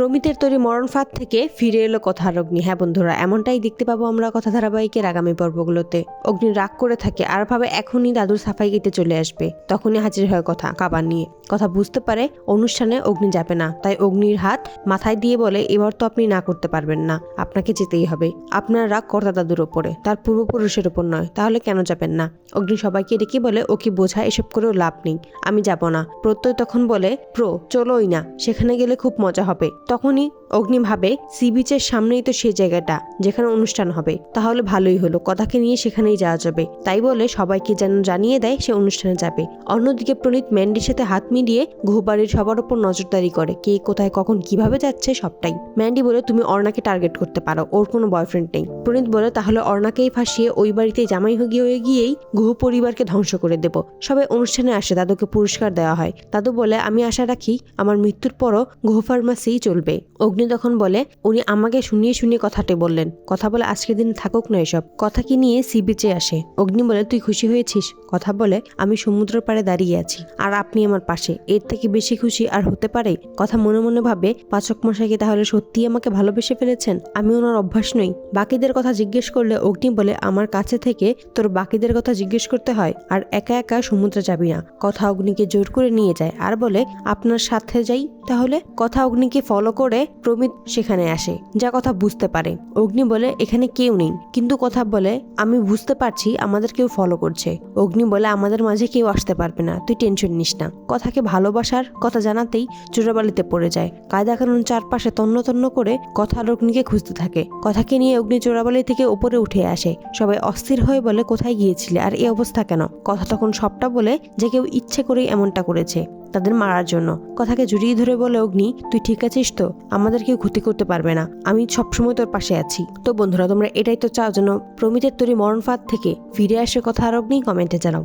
প্রমিতের তৈরি মরণ ফাঁদ থেকে ফিরে এলো কথার অগ্নি হ্যাঁ বন্ধুরা, এমনটাই দেখতে পাবো আমরা কথা ধারাবাহিকের আগামী পর্বগুলোতে। অগ্নি রাগ করে থাকে, আর ভাবে এখনই দাদুর সাফাই গেতে চলে আসবে। তখনই হাজির হয় কথা, কাবার নিয়ে। কথা বুঝতে পারে, অনুষ্ঠানে অগ্নি যাবে না। তাই অগ্নির হাত মাথায় দিয়ে বলে, এবার তো আপনি না করতে পারবেন না। আপনাকে যেতেই হবে। আপনার রাগ কর্তা দাদুর ওপরে। তার পূর্বপুরুষের ওপর নয়। তাহলে কেন যাবেন না? অগ্নি সবাইকে ডেকে বলে, ওকে বোঝা, এসব করেও লাভ নেই। আমি যাব না। প্রত্যয় তখন বলে, প্রো, চলোই না। সেখানে গেলে খুব মজা হবে। তখনই অগ্নি ভাবে, সি বিচের সামনেই তো সেই জায়গাটা, যেখানে অনুষ্ঠান হবে। তাহলে ভালোই হলো, কথাকে নিয়ে সেখানেই যাওয়া যাবে। তাই বলে সবাইকে যেন জানিয়ে দেয় সে অনুষ্ঠানে যাবে। অন্যদিকে প্রণীত ম্যান্ডির সাথে হাত মিলিয়ে ঘুবাড়ির সবার উপর নজরদারি করে, কে কোথায় কখন কীভাবে যাচ্ছে সবটাই। ম্যান্ডি বলে, তুমি অর্ণাকে টার্গেট করতে পারো, ওর কোনো বয়ফ্রেন্ড নেই। প্রণীত বলে তাহলে অর্ণাকেই ফাঁসিয়ে ওই বাড়িতে জামাই হয়ে হয়ে গিয়েই গুহ পরিবারকে ধ্বংস করে দেব। সবাই অনুষ্ঠানে আসে, দাদুকে পুরস্কার দেওয়া হয়। দাদু বলে, আমি আশা রাখি আমার মৃত্যুর পরও গুহ ফার্মাসিই চলবে। অগ্নি তখন বলে, উনি আমাকে শুনিয়ে শুনিয়ে কথাটি বললেন। কথা বলে আজকের দিন থাকুক না এসব। কথা কি নিয়ে সি বিচে আসে? অগ্নি বলে, তুই খুশি হয়েছিস? কথা বলে, আমি সমুদ্র পাড়ে দাঁড়িয়ে আছি। আর আপনি আমার পাশে। এর থেকে বেশি খুশি আর হতে পারে? কথা মনে মনে ভাবে, পাচক মশাইকে তাহলে সত্যিই আমাকে ভালোবেসে ফেলেছেন? আমি ওনার অভ্যাস নই। বাকিদের কথা জিজ্ঞেস করলে অগ্নি বলে, আমার কাছে থেকে তোর বাকিদের কথা জিজ্ঞেস করতে হয়, আর একা একা সমুদ্রে যাবি না। কথা অগ্নিকে জোর করে নিয়ে যায় আর বলে, আপনার সাথে যাই তাহলে? কথা অগ্নিকে ফলো করে প্রমিত সেখানে আসে, যা কথা বুঝতে পারে। অগ্নি বলে, এখানে কেউ নেই। কিন্তু কথা বলে, আমি বুঝতে পারছি, আমাদের কেউ ফলো করছে। অগ্নি বলে, আমাদের মাঝে কেউ আসতে পারবে না, তুই টেনশন নিস না। কথাকে ভালোবাসার কথা জানাতেই চোরাবালিতে পড়ে যায়। কায়দা কানুন চারপাশে তন্ন তন্ন করে কথা অগ্নিকে খুঁজতে থাকে। কথাকে নিয়ে অগ্নি চোরাবালি থেকে উপরে উঠে আসে। সবাই অস্থির হয়ে বলে কোথায় গিয়েছিলে আর এই অবস্থা কেন? কথা তখন সবটা বলে যে কেউ ইচ্ছে করেই এমনটা করেছে তাদের মারার জন্য। কথাকে জড়িয়ে ধরে বলে, অগ্নি, তুই ঠিক আছিস তো? আমাদের কেউ ক্ষতি করতে পারবে না। আমি সবসময় তোর পাশে আছি। তো বন্ধুরা, তোমরা এটাই তো চাও যেন প্রমিতের তৈরি মরণ ফাঁদ থেকে ফিরে আসে কথা আর অগ্নি? কমেন্টে জানাও।